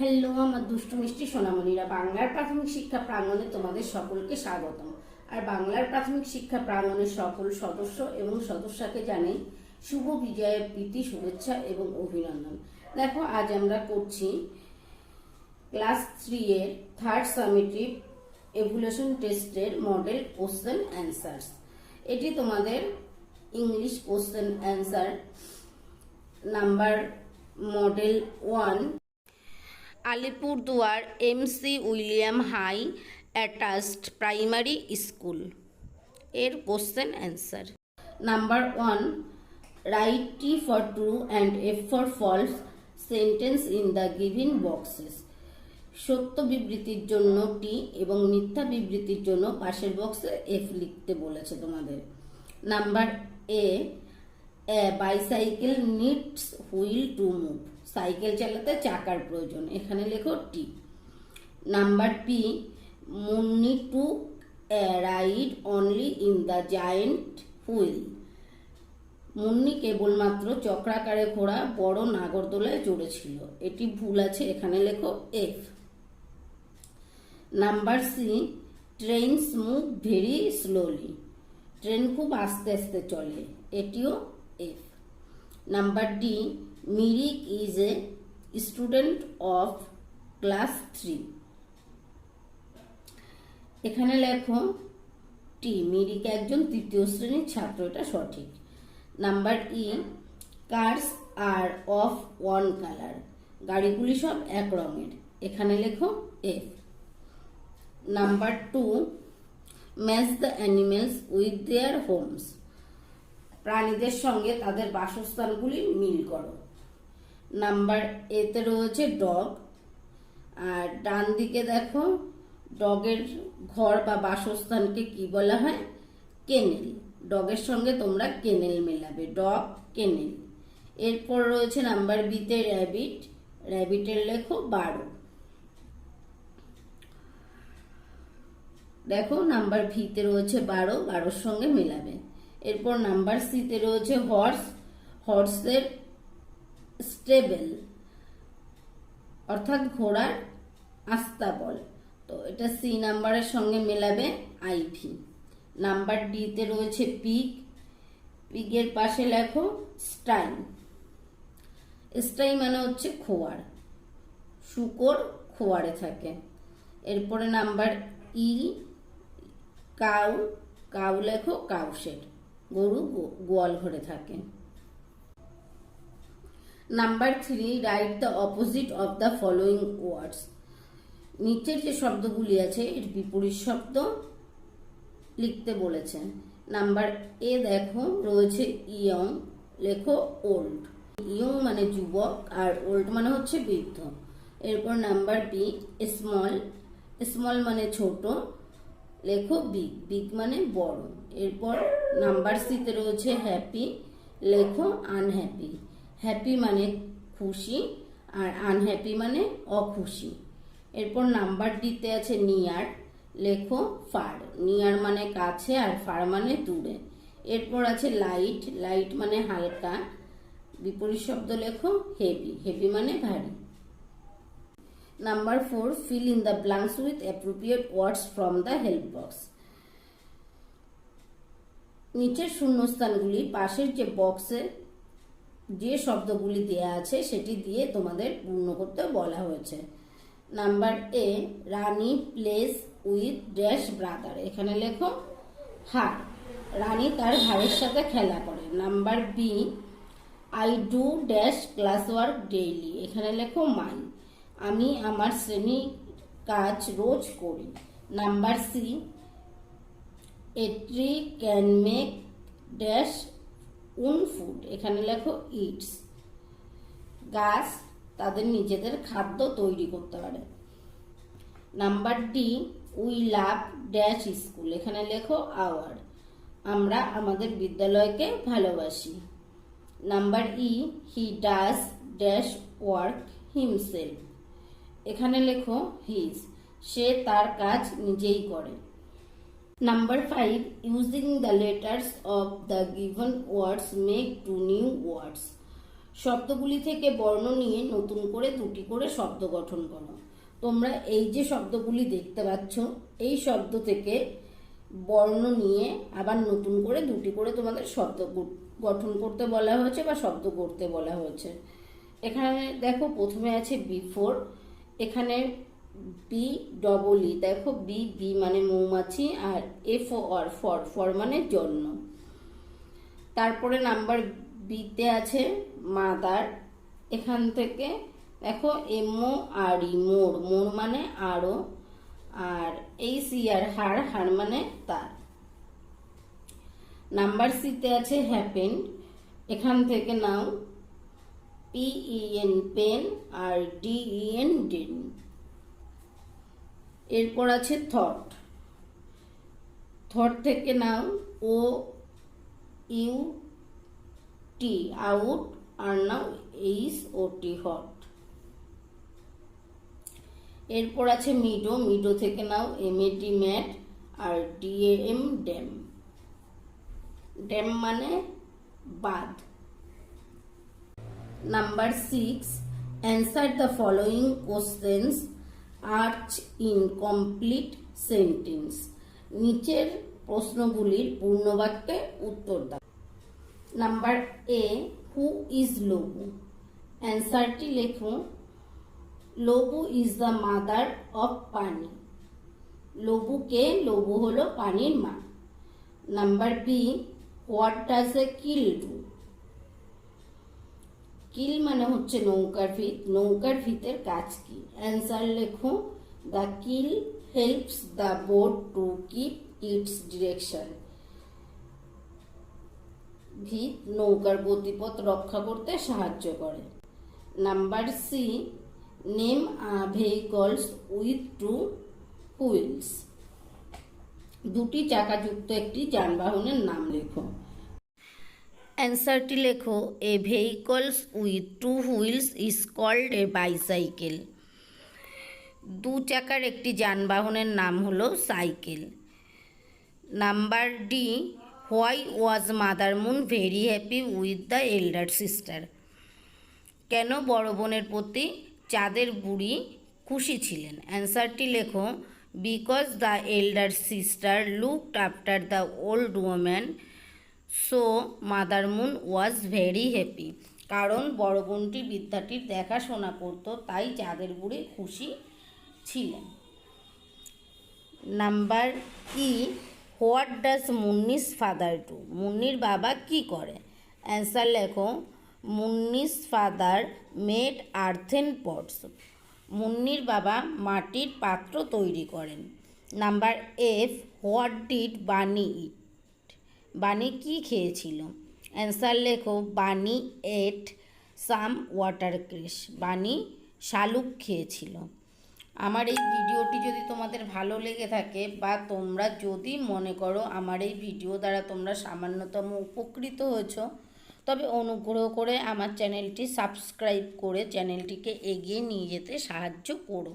Hello, আমার দুষ্টু মিষ্টি সোনামণিরা। বাংলার প্রাথমিক শিক্ষা প্রাঙ্গণে তোমাদের সকলকে স্বাগতম। আর বাংলার প্রাথমিক শিক্ষা প্রাঙ্গণের সকল সদস্য এবং সদস্যকে জানাই শুভ বিজয়ের প্রীতি, শুভেচ্ছা এবং অভিনন্দন। দেখো, আজ আমরা করছি ক্লাস থ্রি এর থার্ড সামিটিভ এভুলেশন টেস্টের মডেল কোশ্চেন অ্যান্সার্স এটি তোমাদের English question answer number model one Alipurduar MC William high attached primary school. এর question answer. Number one, write T for true and F for false sentence in the given boxes. সত্য বিবৃতির জন্য টি এবং মিথ্যা বিবৃতির জন্য পাশের বক্সে এফ লিখতে বলেছে তোমাদের। Number A bicycle needs wheel to move. Cycle চালাতে চাকার প্রয়োজন। এখানে লেখো T number B Munni to ride only in the giant wheel Munni কেবলমাত্র চক্রাকারে ঘোড়া বড় নাগরদোলায় চড়েছিল। এটি ভুল আছে, এখানে লেখো F number C trains move very slowly train খুব আস্তে আস্তে চলে, এটিও F number D Mirik is a student of class three এখানে লেখো টি মিরিক একজন তৃতীয় শ্রেণির ছাত্র, এটা সঠিক। Number E cars are of one colour গাড়িগুলি সব এক রঙের। এখানে লেখো F number two match the animals with their homes প্রাণীদের সঙ্গে তাদের বাসস্থানগুলি মিল করো। নাম্বার এতে রয়েছে ডগ। আর ডান দিকে দেখো, ডগের ঘর বা বাসস্থানকে কি বলা হয়? কেনেল। ডগের সঙ্গে তোমরা কেনেল মেলাবে, ডগ, কেনেল। এরপর রয়েছে নাম্বার বিতে র্যাবিট, র্যাবিটের লেখো বারো। দেখো, নাম্বার ভিতে রয়েছে বারো, বারোর সঙ্গে মেলাবে। এরপর নাম্বার সিতে রয়েছে হর্স। হর্সের স্টেবল, অর্থাৎ ঘোড়ার আস্তাবল তো এটা সি নাম্বারের সঙ্গে মেলাবে আইভি নাম্বার ডিতে রয়েছে পিক পিগের পাশে লেখো স্টাইন স্টাই মানে হচ্ছে খোয়ার। শুকর খোয়ারে থাকে। এরপরে নাম্বার ই কাউ কাউ লেখো কাউশেড গরু গোয়াল ঘরে থাকে। Number three write the opposite of the following words নিচের যে শব্দগুলি আছে, এর বিপরীত শব্দ লিখতে বলেছেন। নাম্বার এ দেখো, রয়েছে ইয়ং লেখো ওল্ড ইয়ং মানে যুবক, আর ওল্ড মানে হচ্ছে বৃদ্ধ। এরপর নাম্বার বি স্মল স্মল মানে ছোট, লেখো বিগ বিগ মানে বড়। এরপর নাম্বার সিতে রয়েছে হ্যাপি লেখো আনহ্যাপি হ্যাপি মানে খুশি আর আনহ্যাপি মানে অখুশি। এরপর নাম্বার দিতে আছে নিয়ার লেখো ফার নিয়ার মানে কাছে আর ফার মানে দূরে। এরপর আছে লাইট লাইট মানে হালকা। বিপরীত শব্দ লেখো হেভি হেভি মানে ভারী। Number four fill in the blanks with appropriate words from the help box নিচের শূন্যস্থানগুলি পাশের যে বক্সে যে শব্দগুলি দেয়া আছে, সেটি দিয়ে তোমাদের পূর্ণ করতে বলা হয়েছে। Number A Rani plays with dash brother এখানে লেখো হার রানী তার ভাইয়ের সাথে খেলা করে। Number B I do dash class work daily এখানে লেখো, মাই, আমি আমার শ্রেণি কাজ রোজ করি। Number C a tree can make dash own food এখানে লেখো ইটস গাছ তাদের নিজেদের খাদ্য তৈরি করতে পারে। Number D, we love dash school, এখানে লেখো আওয়ার। আমরা আমাদের বিদ্যালয়কে ভালোবাসি। Number E, he does dash work himself, এখানে লেখো হিজ, সে তার কাজ নিজেই করে। Number five using the letters of the given words make two new words শব্দগুলি থেকে বর্ণ নিয়ে নতুন করে দুটি করে শব্দ গঠন করো। তোমরা এই যে শব্দগুলি দেখতে পাচ্ছ, এই শব্দ থেকে বর্ণ নিয়ে আবার নতুন করে দুটি করে তোমাদের শব্দ গঠন করতে বলা হয়েছে বা শব্দ করতে বলা হয়েছে। এখানে দেখো, প্রথমে আছে বিফোর এখানে বি ডবল ই দেখো বি বি মানে মৌমাছি আর এফ আর ফর ফর মানে জন্য। তারপরে নাম্বার বিতে আছে মাদার এখান থেকে দেখো এমও আর ই মোর মোর মানে আরও আর এই সি আর হার হার মানে তার। নাম্বার সিতে আছে হ্যাপেন এখান থেকে নাও পি এন পেন আর ডি এন ডিন এরপর আছে থট থট থেকে নাও ও ইউ টি আউট আর নাও এইস ও টি হট এরপর আছে মিডো মিডো থেকে নাও এম এ টি ম্যাট আর ডি এম ড্যাম ড্যাম মানে বাঁধ। Number six answer the following questions arch in complete sentence. নিচের প্রশ্নগুলির পূর্ণবাক্যে উত্তর দাও। Number A who is Labu অ্যান্সারটি লেখো Labu is the mother of Pani লবুকে Labu হলো পানির মা। Number B what does a keel do keel মানে হচ্ছে নৌকার ভিত। নৌকার ভিতের কাজ কি? অ্যান্সার লেখো। The keel helps the boat to keep its direction ভিত নৌকার গতিপথ রক্ষা করতে সাহায্য করে। Number C name a vehicles with two wheels দুটি চাকাযুক্ত একটি যানবাহনের নাম লেখো। অ্যান্সারটি লেখো, a vehicles with two wheels is called a bicycle দু চাকার একটি যানবাহনের নাম হলো cycle. Number D, why was mother moon very happy with the elder sister কেন বড় বোনের প্রতি চাঁদের বুড়ি খুশি ছিলেন? অ্যান্সারটি লেখো, because the elder sister looked after the old woman so mother moon was very happy কারণ বড় বোনটি বিদ্যাটির দেখাশোনা করত, তাই চাঁদের বুড়ি খুশি ছিলেন। Number E what does Munni's father do মুন্নির বাবা কি করে? অ্যান্সার লেখো Munni's father made earthen pots মুন্নির বাবা মাটির পাত্র তৈরি করেন। Number F what did bunny eat bunny কি খেয়েছিল? অ্যান্সার লেখো বানি এট, সাম ওয়াটার ক্রেশ বানি শালুক খেয়েছিল। আমার এই ভিডিওটি যদি তোমাদের ভালো লেগে থাকে বা তোমরা যদি মনে করো আমার এই ভিডিও দ্বারা তোমরা সামান্যতম উপকৃত হয়েছো, তবে অনুগ্রহ করে আমার চ্যানেলটি সাবস্ক্রাইব করে চ্যানেলটিকে এগিয়ে নিয়ে যেতে সাহায্য করো।